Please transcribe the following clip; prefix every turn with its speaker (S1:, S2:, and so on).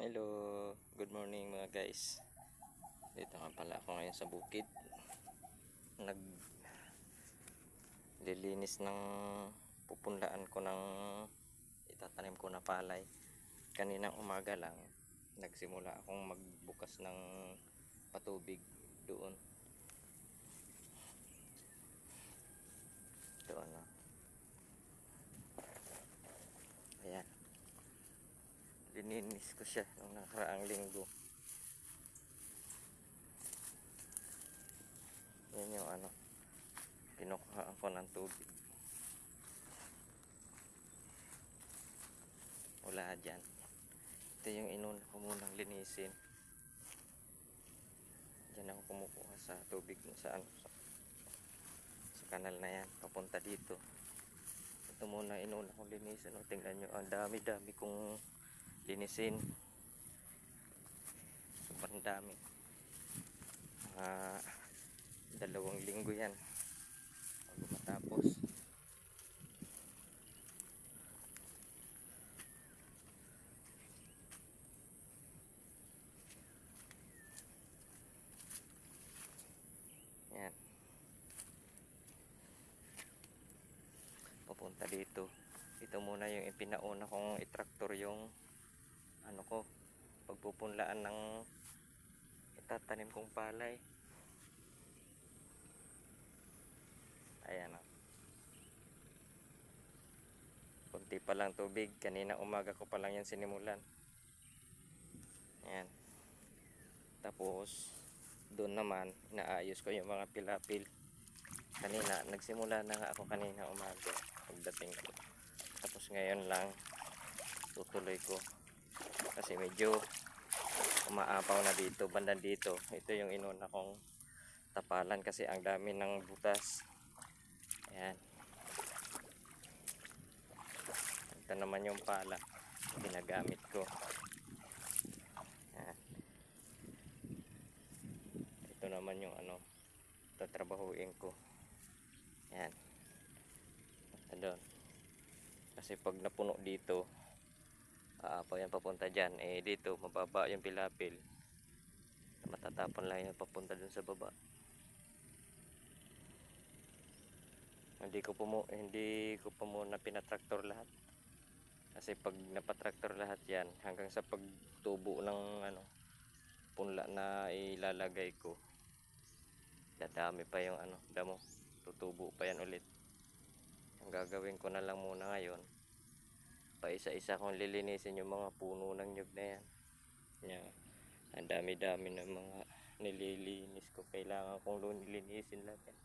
S1: Hello, good morning mga guys. Dito nga pala ako ngayon sa bukid. Nag lilinis ng pupunlaan ko ng itatanim ko na palay. Kaninang umaga lang nagsimula akong magbukas ng patubig doon. Doon na. Ayan lininis ko siya nung nakaraang linggo. Yan yung ano kinukuhaan ko ng tubig. Wala dyan. Ito yung inuna ko munang linisin. Dyan ako kumukuha sa tubig sa ano sa, sa kanal na yan papunta dito. Ito muna inuna kong linisin. O tingnan nyo ang dami dami kong linisin. Sobrang dami. Mga dalawang linggo yan. Bago matapos. Yan. Papunta dito. Ito muna yung ipinauna kong itraktor yung ano ko pagpupunlaan ng itatanim kong palay. Ayan o kunti pa lang tubig. Kanina umaga ko pa lang yan sinimulan. Ayan. Tapos doon naman inaayos ko yung mga pilapil. Kanina nagsimula na nga ako kanina umaga. Pagdating ko. Tapos ngayon lang tutuloy ko kasi medyo umaapaw na dito banda dito. Ito yung inuna kong tapalan kasi ang dami ng butas. Ayan. Ito naman yung pala ginagamit ko. Ayan. ito naman yung ano tatrabahuin ko. Ayan. Ito doon. Kasi pag napuno dito aapaw yan papunta dyan. Eh dito mababa yung pilapil. Matatapon lang yan papunta dun sa baba. Hindi ko po mo hindi ko pa muna pinatraktor lahat. Kasi pag napatraktor lahat yan hanggang sa pagtubo ng ano punla na ilalagay ko dadami pa yung ano damo. Tutubo pa yan ulit. Ang gagawin ko na lang muna ngayon pa isa-isa kong lilinisin yung mga puno ng nyug na yan. Yan. Ang dami-dami ng mga nililinis ko. Kailangan kong lilinisin lahat yan.